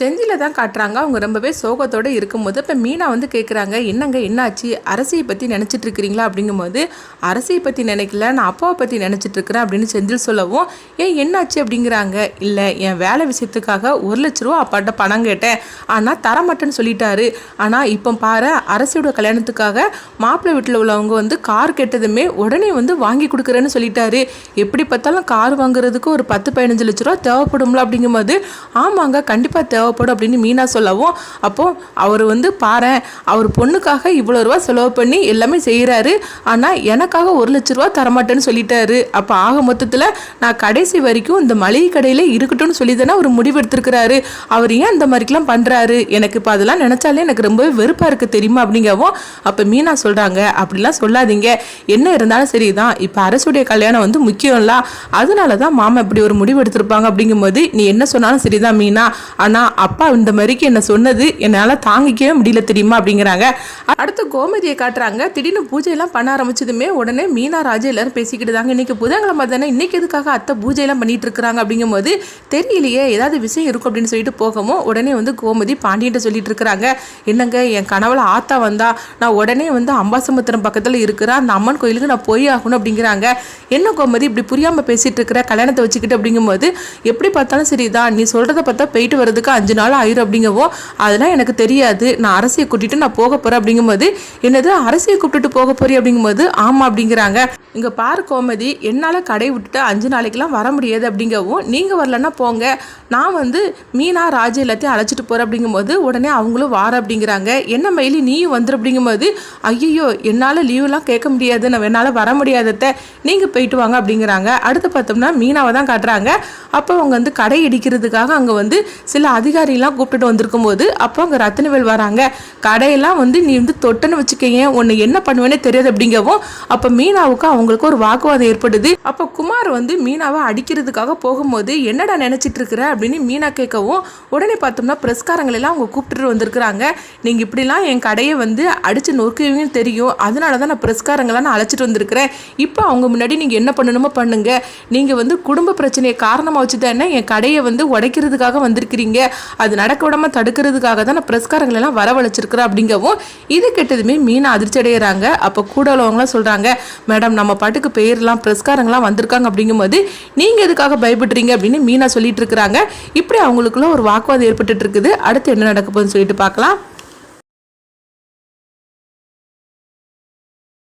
செஞ்சியில் தான் காட்டுறாங்க. அவங்க ரொம்பவே சோகத்தோடு இருக்கும்போது இப்போ மீனா வந்து கேட்குறாங்க என்னங்க என்னாச்சு? அரசியை பற்றி நினச்சிட்டு இருக்கிறீங்களா அப்படிங்கும்போது அரசியை பற்றி நினைக்கல. நான் அப்பாவை பற்றி நினச்சிட்டு இருக்கிறேன் அப்படின்னு செந்தில் சொல்லவும் ஏன் என்னாச்சு? அப்படிங்கிறாங்க. இல்லை என் வேலை விஷயத்துக்காக ஒரு லட்ச ரூபா அப்பாட்ட பணம் கேட்டேன். ஆனால் தரமாட்டேன்னு சொல்லிட்டாரு. ஆனால் இப்போ பாரு அரசியோட கல்யாணத்துக்காக மாப்பிள்ளை வீட்டில் உள்ளவங்க வந்து கார் கெட்டதுமே உடனே வந்து வாங்கி கொடுக்குறேன்னு சொல்லிட்டாரு. எப்படி பார்த்தாலும் கார் வாங்குறதுக்கு ஒரு பத்து பதினஞ்சு லட்ச ரூபா தேவைப்படும்ல? அப்படிங்கும்போது ஆமாங்க கண்டிப்பாக தேவை தேவைப்படும் அப்படின்னு மீனா சொல்லவும் அப்போது அவர் வந்து பாரு அவர் பொண்ணுக்காக இவ்வளோ ரூபா செலவு பண்ணி எல்லாமே செய்கிறாரு ஆனால் எனக்காக ஒரு லட்ச ரூபா தரமாட்டேன்னு சொல்லிட்டாரு. அப்போ ஆக மொத்தத்தில் நான் கடைசி வரைக்கும் இந்த மளிகை கடையில் இருக்கட்டும்னு சொல்லி தானே ஒரு முடிவு எடுத்திருக்கிறாரு. அவர் ஏன் இந்த மாதிரிக்கெலாம் பண்ணுறாரு எனக்கு இப்போ அதெல்லாம் நினச்சாலே எனக்கு ரொம்பவே வெறுப்பாக இருக்குது தெரியுமா? அப்படிங்கவும் அப்போ மீனா சொல்கிறாங்க அப்படிலாம் சொல்லாதீங்க. என்ன இருந்தாலும் சரி தான். இப்போ அரசுடைய கல்யாணம் வந்து முக்கியம்ல. அதனால தான் மாமா இப்படி ஒரு முடிவு எடுத்திருப்பாங்க. அப்படிங்கும்போது நீ என்ன சொன்னாலும் சரிதான் மீனா. ஆனால் அப்பா இந்த மாதிரிக்கு என்ன சொன்னது என்னால் தாங்கிக்கவே முடியல தெரியுமா அப்படிங்கிறாங்க. அடுத்து கோமதியை காட்டுறாங்க. திடீர்னு பூஜையெல்லாம் பண்ண ஆரம்பிச்சதுமே உடனே மீனா ராஜா எல்லாரும் பேசிக்கிட்டு தாங்க. இன்னைக்கு புதன்கிழமை தானே இன்னைக்கு எதுக்காக அத்தை பூஜையெல்லாம் பண்ணிட்டு இருக்கிறாங்க அப்படிங்கும்போது தெரியலையே ஏதாவது விஷயம் இருக்கும் அப்படின்னு சொல்லிட்டு போகவும் உடனே வந்து கோமதி பாண்டியன்ட்ட சொல்லிட்டு இருக்கிறாங்க. என்னங்க என் கனவுல ஆத்தா வந்தா நான் உடனே வந்து அம்பாசமுத்திரம் பக்கத்தில் இருக்கிற அந்த அம்மன் கோயிலுக்கு நான் போய் ஆகணும் அப்படிங்கிறாங்க. என்ன கோமதி இப்படி புரியாம பேசிட்டு இருக்கிற கல்யாணத்தை வச்சுக்கிட்டு அப்படிங்கும்போது எப்படி பார்த்தாலும் சரிதான் நீ சொல்கிறத பார்த்தா போயிட்டு வரதுக்கு அஞ்சு நாள் ஆயிரும் அப்படிங்கவோ அதெல்லாம் எனக்கு தெரியாது. நான் அரசியை கூட்டிட்டு நான் போக போறேன் அப்படிங்கும்போது என்னது அரசியை கூப்பிட்டுட்டு போக போகிறேன் அப்படிங்கும்போது ஆமா அப்படிங்கிறாங்க. இங்க பாரு கோமதி என்னால கடை விட்டுட்டு அஞ்சு நாளைக்கெல்லாம் வர முடியாது அப்படிங்கவும் நீங்க வரலன்னா போங்க. நான் வந்து மீனா ராஜு எல்லாத்தையும் அழைச்சிட்டு போறேன் அப்படிங்கும்போது உடனே அவங்களும் வார அப்படிங்கிறாங்க. என்ன மயிலி நீயும் வந்துரு அப்படிங்கும்போது ஐயோ என்னால் லீவுலாம் கேட்க முடியாது. நான் என்னால் வர முடியாதத்த நீங்கள் போயிட்டு வாங்க அப்படிங்கிறாங்க. அடுத்து பார்த்தோம்னா மீனாவை தான் காட்டுறாங்க. அப்போ அவங்க வந்து கடை இடிக்கிறதுக்காக அங்கே வந்து சில அதிகாரிலாம் கூப்பிட்டுட்டு வந்திருக்கும் போது அப்போ அங்கே ரத்தினவேல் வராங்க. கடையெல்லாம் வந்து நீ வந்து தொட்டன்னு வச்சுக்கோங்க உன்னை என்ன பண்ணுவேனே தெரியாது அப்படிங்கவும் அப்போ மீனாவுக்கு அவங்களுக்கு ஒரு வாக்குவாதம் ஏற்படுது. அப்போ குமார் வந்து மீனாவை அடிக்கிறதுக்காக போகும்போது என்னடா நினைச்சிட்டு இருக்கிற? அப்படின்னு மீனா கேட்கவும் உடனே பார்த்தோம்னா பிரஸ்காரங்களெல்லாம் அவங்க கூப்பிட்டுட்டு வந்திருக்கிறாங்க. நீங்கள் இப்படிலாம் என் கடையை வந்து அடிச்சு நொறுக்குவீங்கன்னு தெரியும். அதனால தான் நான் பிரஸ்காரங்களாம் நான் அழைச்சிட்டு வந்திருக்கிறேன். இப்போ அவங்க முன்னாடி நீங்கள் என்ன பண்ணணுமோ பண்ணுங்க. நீங்கள் வந்து குடும்ப பிரச்சனையை காரணமாக வச்சு தானே என் கடையை வந்து உடைக்கிறதுக்காக வந்திருக்கிறீங்க. அது நடக்க விடாம தடுக்கிறதுக்காக தான் நான் பிரஸ்காரங்களை எல்லாம் வரவழைச்சிருக்கிறேன் அப்படிங்கவும் இது கெட்டதுமே மீனா அதிர்ச்சி அடைகிறாங்க அப்போ கூட உள்ளவங்களாம் சொல்கிறாங்க மேடம் நம்ம பாட்டுக்கு பேர்லாம் பிரஸ்காரங்களாம் வந்திருக்காங்க. அப்படிங்கும்போது நீங்கள் எதுக்காக பயப்படுறீங்க? அப்படின்னு மீனா சொல்லிட்டு இருக்கிறாங்க. இப்படி அவங்களுக்குள்ள ஒரு வாக்குவாதம் ஏற்பட்டுட்டு இருக்குது. அடுத்து என்ன நடக்க போகுதுன்னு சொல்லிட்டு பார்க்கலாம்.